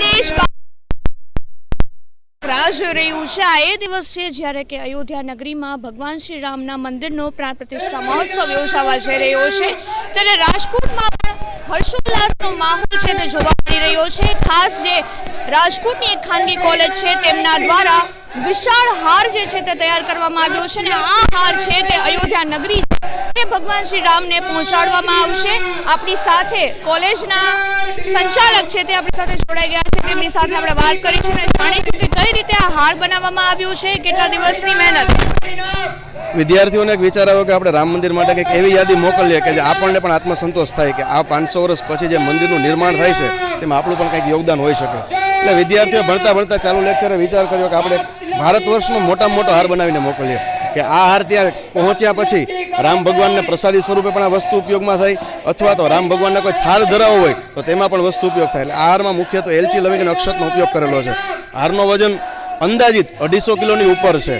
દેશ રાહ જોઈ રહ્યું છે. આ એ દિવસ છે જ્યારે કે અયોધ્યા નગરીમાં ભગવાન શ્રી રામના મંદિરનો પ્રાણ પ્રતિષ્ઠા મહોત્સવ યોજાવા જઈ રહ્યો છે. ત્યારે રાજકોટમાં પણ હર્ષોલ્લાસનો માહોલ છે તે જોવા મળી રહ્યો છે. ખાસ જે રાજકોટની એક ખાનગી કોલેજ છે તેમના દ્વારા વિશાળ હાર જે છે તે તૈયાર કરવામાં આવ્યો છે અને આ હાર છે તે અયોધ્યા નગરી તે ભગવાન શ્રી રામને પહોંચાડવામાં આવશે. આપણી સાથે કોલેજના સંચાલક છે તે આપણી સાથે જોડાઈ ગયા છે. તેમની સાથે આપણે વાત કરીશું અને જાણીશું કે કઈ રીતે આ હાર બનાવવામાં આવ્યો છે, કેટલા દિવસની મહેનત. વિદ્યાર્થીઓને એક વિચાર આવ્યો કે આપણે રામ મંદિર માટે કંઈક એવી યાદી મોકલીએ કે જે આપણને પણ આત્મસંતોષ થાય કે આ પાંચસો વર્ષ પછી જે મંદિરનું નિર્માણ થાય છે, તેમાં આપણું પણ કંઈક યોગદાન હોઈ શકે. એટલે વિદ્યાર્થીઓ ભણતા ભણતા ચાલુ લેક્ચરે વિચાર કર્યો કે આપણે ભારત વર્ષનો મોટામાં મોટો હાર બનાવીને મોકલીએ. કે આ હાર ત્યાં પહોંચ્યા પછી રામ ભગવાનને પ્રસાદી સ્વરૂપે પણ આ વસ્તુ ઉપયોગમાં થાય અથવા તો રામ ભગવાનને કોઈ થાળ ધરાવો હોય, તો તેમાં પણ વસ્તુ ઉપયોગ થાય. એટલે આ હારમાં મુખ્યત્વે એલચી, લવિંગ અને અક્ષતનો ઉપયોગ કરેલો છે. હારનો વજન અંદાજિત અઢીસો કિલોની ઉપર છે.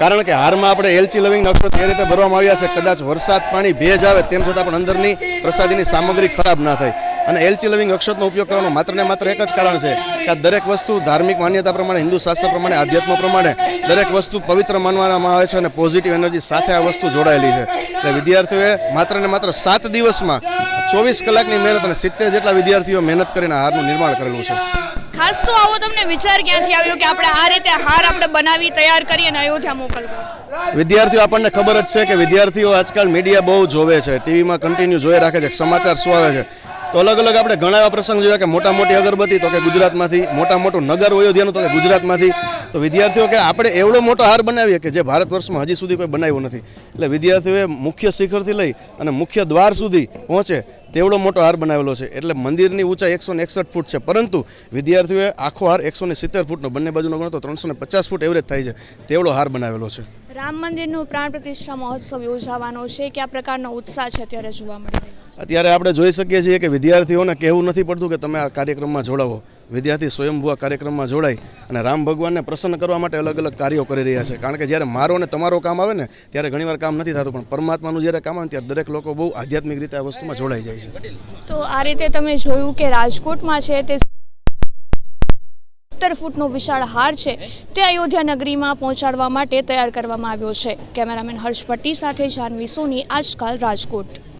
કારણ કે હારમાં આપણે એલચી, લવિંગ અક્ષત એ રીતે ભરવામાં આવ્યા છે, કદાચ વરસાદ પાણી ભેજ આવે તેમ છતાં પણ અંદરની પ્રસાદીની સામગ્રી ખરાબ ના થાય. અને એલચી લવિંગ અક્ષતનો ઉપયોગ કરવાનો માત્ર ને માત્ર એક જ કારણ છે કે આ દરેક વસ્તુ ધાર્મિક માન્યતા પ્રમાણે હિન્દુ શાસ્ત્ર પ્રમાણે આધ્યાત્મ પ્રમાણે દરેક વસ્તુ પવિત્ર માનવામાં આવે છે અને પોઝિટિવ એનર્જી સાથે આ વસ્તુ જોડાયેલી છે. એટલે વિદ્યાર્થીઓએ માત્ર ને માત્ર સાત દિવસમાં ચોવીસ કલાકની મહેનત અને સિત્તેર જેટલા વિદ્યાર્થીઓ મહેનત કરીને હારનું નિર્માણ કરેલું છે. ખાસ તો આવો તમને વિચાર ક્યાંથી આવ્યો કે આપણે આ રીતે હાર આપણે બનાવી તૈયાર કરી અને અયોધ્યા મોકલવો? વિદ્યાર્થીઓ આપણને ખબર જ છે કે વિદ્યાર્થીઓ આજકાલ મીડિયા બહુ જોવે છે. ટીવીમાં કન્ટિન્યુ જોઈ રાખે છે. સમાચાર શું આવે છે? તો અલગ અલગ આપણે ઘણા એવા પ્રસંગ જોયા કે મોટા મોટી અગરબત્તી તો કે ગુજરાતમાંથી મોટા મોટું નગર અયોધ્યાનું તો કે ગુજરાતમાંથી. તો વિદ્યાર્થીઓ કે આપણે એવડો મોટો હાર બનાવીએ કે જે ભારત વર્ષમાં હજી સુધી કોઈ બનાવ્યો નથી. એટલે વિદ્યાર્થીઓએ મુખ્ય શિખરથી લઈ અને મુખ્ય દ્વાર સુધી પહોંચે તેવડો મોટો હાર બનાવેલો છે. એટલે મંદિરની ઊંચાઈ એકસો એકસઠ ફૂટ છે. પરંતુ વિદ્યાર્થીઓએ આખો હાર એકસો સિત્તેર ફૂટનો, બંને બાજુનો ગણો તો ત્રણસો પચાસ ફૂટ એવરેજ થાય છે. તેવડો હાર બનાવેલો છે. રામ મંદિરનો પ્રાણ પ્રતિષ્ઠા મહોત્સવ યોજાવાનો છે. કયા પ્રકારનો ઉત્સાહ છે અત્યારે જોવા મળી રહ્યો? અત્યારે આપણે જોઈ શકીએ છીએ કે વિદ્યાર્થીઓને કહેવું નથી પડતું કે તમે આ કાર્યક્રમમાં જોડાવો. વિદ્યાર્થી સ્વયંભૂ આ કાર્યક્રમમાં જોડાય અને રામ ભગવાનને પ્રસન્ન કરવા માટે અલગ અલગ કાર્યો કરી રહ્યા છે. કારણ કે જ્યારે મારો અને તમારો કામ આવે ને ત્યારે ઘણીવાર કામ નથી થતું પણ પરમાત્માનું જ્યારે કામ આવે ત્યારે દરેક લોકો બહુ આધ્યાત્મિક રીતે આ વસ્તુમાં જોડાઈ જાય છે. તો આ રીતે તમે જોયું કે રાજકોટમાં છે તે સત્તર ફૂટનો વિશાળ હાર છે તે અયોધ્યા નગરીમાં પહોંચાડવા માટે તૈયાર કરવામાં આવ્યો છે. કેમેરામેન હર્ષ પટ્ટી સાથે જાનવી સોની આજકાલ રાજકોટ.